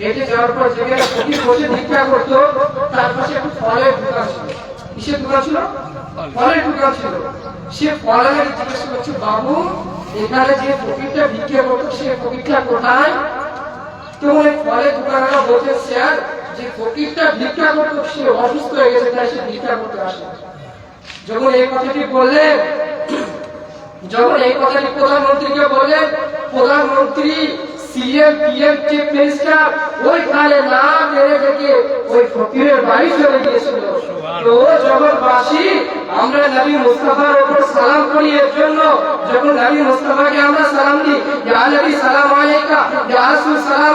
হেঁটে যাওয়ার পর যেখানে ফকির বসে ভিক্ষা করতো, তার পাশে একটু ফলের দোকান ছিল। কিসের দোকান ছিল? ফলের দোকান ছিল। সে ফলের জিজ্ঞেস করছে, বাবু, এখানে যে ফকিরটা ভিক্ষা করতো, সে ফকিরটা কোথায়? তো ওই ফলের দোকানদার বলছে স্যার। যে ফকিরটা ভিক্ষা করতো, সে অসুস্থ হয়ে গেছে, তাই সে ভিক্ষা করতে আসে যখন এই কথাটি বললেন যখন এই কথাটি প্রধানমন্ত্রীকে বললেন প্রধানমন্ত্রী সিএম পিএম চিফ মিনিস্টার ওইখানে না মেরে থেকে ওই ফকিরের বাড়ি চলে গিয়েছিল। তো জগৎবাসী আমরা নবী মুস্তাফার উপর সালাম দিই সালাম আলাইকা সালাম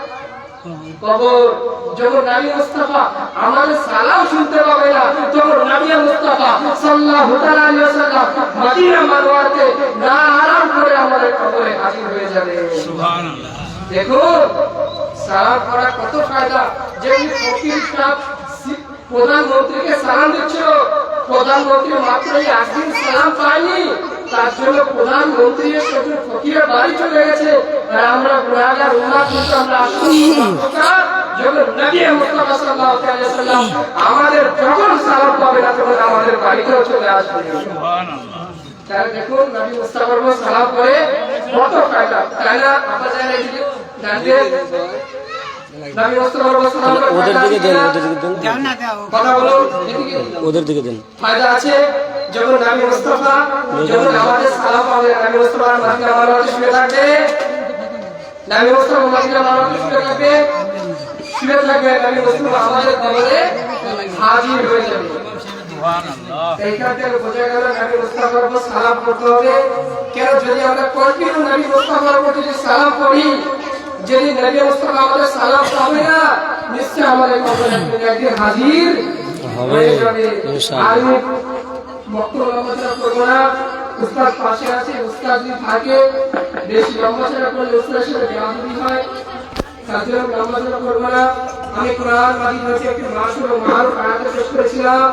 কবর যখন নবী মুস্তাফা আমাদের সালাম শুনতে পাবে না তখন নবী মুস্তাফা সাল্লাল্লাহু আলাইহি ওয়াসাল্লাম মদিনা মানওয়াতে না আরাম করে আমাদের কবরে হাজির হয়ে যাবে। সুবহানাল্লাহ। দেখুন সালাম করা কত ফকির সাহেব সি- প্রধানমন্ত্রীকে সালাম দিচ্ছিল প্রধানমন্ত্রী মাত্র এই সালাম পায়নি। তার জন্য প্রধানমন্ত্রী ফকিরের বাড়ি চলে গেছে। আর আমরা গুণাগার কিন্তু আমাদের যখন সালাম পাবে না তখন আমাদের বাড়িতেও চলে আসবে। দেখুন নবী মুস্তাফার সালাম করে কত ফায়দা। তাই না আপনারা জানেন ওদের দিকে দেন ওদের দিকে দেন। কথা এদিকে। ওদের দিকে দেন। ফায়দা আছে যখন নবী মুস্তাফা যখন আমাদের সালাম পাবে নবী মুস্তাফা মদিনা মানবতে শুয়ে থাকবে। নবী মুস্তাফা মদিনা মানবতে শুয়ে থাকবে। শুয়ে থাকবে নবী মুস্তাফা আমাদের কবরে হাজির হয়ে যাবে। এইখান থেকে বোঝা গেল নবী মুস্তাফার উপর সালাম করতে হবে। কেন যদি আমরা কন্টিনিউ নবী মুস্তাফার উপর যদি সালাম করি যদি নবী মুস্তাফা আমাদের সালাম নিশ্চয় আমাদের কবরে একদিন হাজির। হবে, ইনশাআল্লাহ। আমি বক্তব্য করব না। উস্তাদ পাশে আছে উস্তাদ যদি থাকে বেশি লম্বাচড়া করলে উস্তাদের সাথে বেয়াদবি হয়। তার জন্য করব না। আমি কোরআন মাজিদ একটি মাসুর ও মারুফ আয়াতে পেশ করেছিলাম।